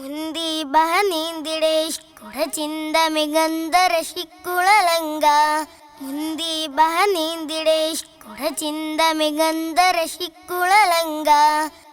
മുന്ദീപ നീന്തിടെ കുട ചിന്ത മികന്തരശിക്കുളലങ്ക മുന്ദീപ നീന്തിടെ ചിന്ത മികന്തരശിക്കുളലങ്ക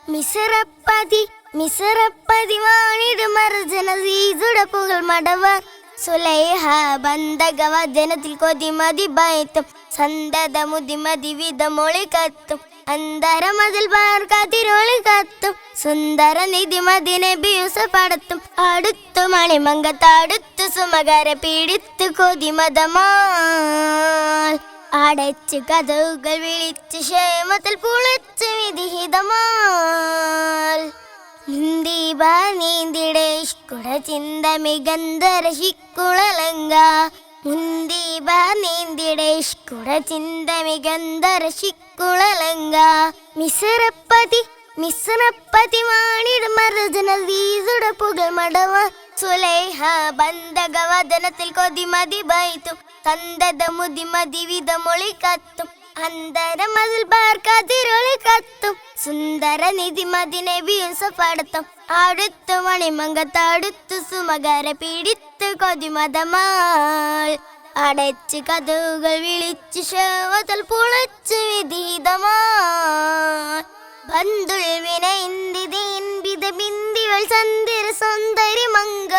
മിസറപ്പതി മിസറപ്പതി വാണിട് മർജന സീസുട പുകൾ മടവർ സുലൈഹ ബന്ധക വചനത്തിൽ കൊതിമതി ഭയത്തും സന്തത മുതിമതി വിധമൊളി കത്തും. അന്തരമതിൽ പാർക്കാതിരൊളി കത്തും. സുന്ദര നിധിമതിനെ ബിയുസ പടത്തും. അടുത്തു മണിമങ്കത്തടുത്തു സുമകര പീഡിത്തു കൊതിമതമാൽ. അടച്ച് കഥകൾ വിളിച്ച് ക്ഷേമത്തിൽ പുളിച്ച് വിധിഹിതമാൽ. നീന്തിട നീന്തിടെ കുട ചിന്ത മികന്തര ശിക്കുളലങ്ക മുന്ദീപ നീന്തിടേഷ്കുട കുട ചിന്ത മികന്തര ശിക്കുളലങ്ക മിസറപ്പതി മിസറപ്പതി വാണിട് മർജന വീസുട പുകൾ മടവ. സുലേഹ ബന്ധകവദനത്തിൽ കൊതിമതി ബൈത്തും തന്തത മുതിമതി വിധമൊളി കത്തും. അന്തരമതിൽ പാർക്കാതിരുളി കത്തും. സുന്ദര നിധി നിധിമതിനെ വീസപ്പെടുത്തും അടുത്തു മണിമങ്കത്തടുത്തു സുമകര പിടിത്തു കൊതിമതമാൾ. അടച്ച് കഥകൾ വിളിച്ചു ശവതൽ പുളച്ച് വിധീതമാ ബിന്ദിവൾ സന്ദിര സുന്ദരി മങ്ക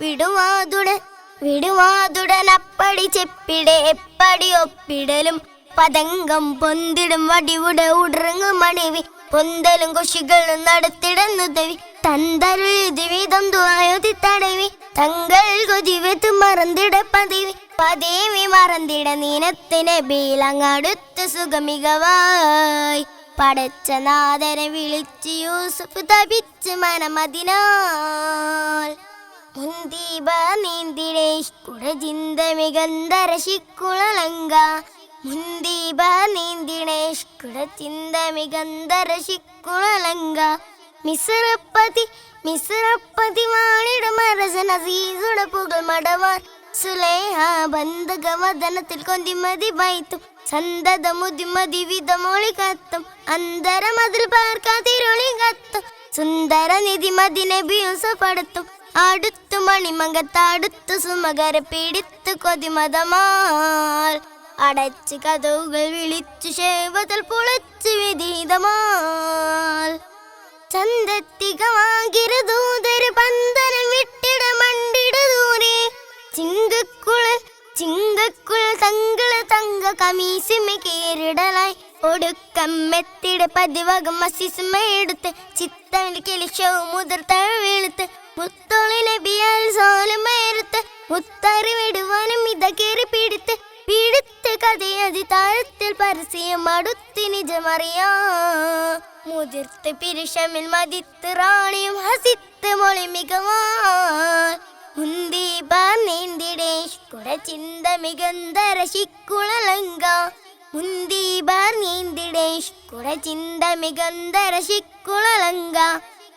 വിടുവാതുടൻ വിടുവാതുടൻ അപ്പടി ചെപ്പിടെ എപ്പടി ഒപ്പിടലും പതങ്കം പൊന്തിടും വടിവിടെ ഉടറങ്ങും മണിവി. പൊന്തലും കുശികളും നടത്തിടന്നുതവി തന്തരുതി വീതം തുവായുതി തടവി. തങ്ങൾ കൊതിവെത്ത് മറന്നിട പതിവി. പതിവി മറന്നിട നീനത്തിനെ ബീലങ്ങടുത്ത് സുഖമികവായി. പടച്ച നാദരെ വിളിച്ച് യൂസുഫ് തപിച്ച് മനമതിനാൽ. മുന്ദീപ നീന്തിടേ കുട ചിന്ത മികന്തര ശിക്കുളലങ്ക. മുന്ദീപ നീന്തിണേഷ് കുട ചിന്ത മികന്തര ശിക്കുളലങ്ക മിസറപ്പതി മിസറപ്പതി വാണിട മരസന സീസുട പുകൾ മടവാൻ. സുലേഹ ബന്ധക വദനത്തിൽ കൊന്തിമതി വൈത്തും. സന്തത മുതിമതി വിധമൊളി കത്തും. അന്തരമതിൽ പാർക്കാതിരൊളി കത്തും. സുന്ദര നിധിമതിനെ ബിയുസപ്പെടുത്തും അടുത്തു മണിമങ്കത്തടുത്തു സുമകര പിടിത്തു കൊതിമതമാൽ. അടച്ച് കഥകൾ വിളിച്ചു ശേവതൽ പൊളിച്ചു വിധീതമാൽ. ചന്തത്തികമാകിരൂതര് പന്തനം വിട്ടിട മണ്ടിട ദൂരെ. ചിങ്കക്കുൾ തങ്കൾ തങ്കള തങ്ക കമീസിമ കേറിടലായി. ഒടുക്കമ്മെത്തിട പതിവകം മസിസ്മ എടുത്ത് ചിത്തമിൽ കിളിശവും മുതിർത്തഴ വീഴ്ത്ത് മുത്തോളിനെ ബിയാൽ സോലമേരുത്ത് മുത്തറി വിടുവാനും ഇത പിടിത്ത് പിടിത്ത്. കഥയതി താഴത്തിൽ പരസ്യം അടുത്തി നിജമറിയാ. മുതിർത്ത് പിരുഷമിൽ മതിത്ത് റാണിയും ഹസിത്ത് മൊളി മികവാ കുട ചിന്ത മികന്തര ശിക്കുളലങ്ക മുന്ദീപ നീന്തിടേ കുട ചിന്ത മികന്തര ശിക്കുളലങ്ക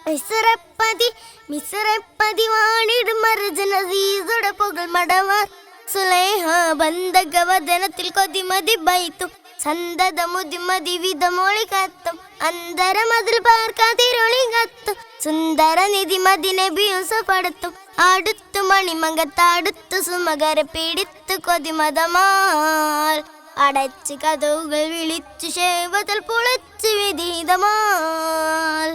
മിസറപ്പതി മിസറപ്പതി വാണിടും മർജന സീസുട പുകൾ മടവാർ സുലേഹ ബന്ധക വദനത്തിൽ കൊതിമതി ബൈത്തും സന്തത മുതിമതി വിധമൊളി കത്തും അന്തരമതിൽ പാർക്കാതിരൊളി കത്തും സുന്ദര നിധിമതിനെ ബിയുസപ്പെടുത്തും അടുത്തു മണിമങ്കത്തടുത്തു സുമകര പിടിത്തു കൊതിമതമാൽ അടച്ച് കഥകൾ വിളിച്ചു ശേവതൽ പുളച്ചു വിധീതമാൽ.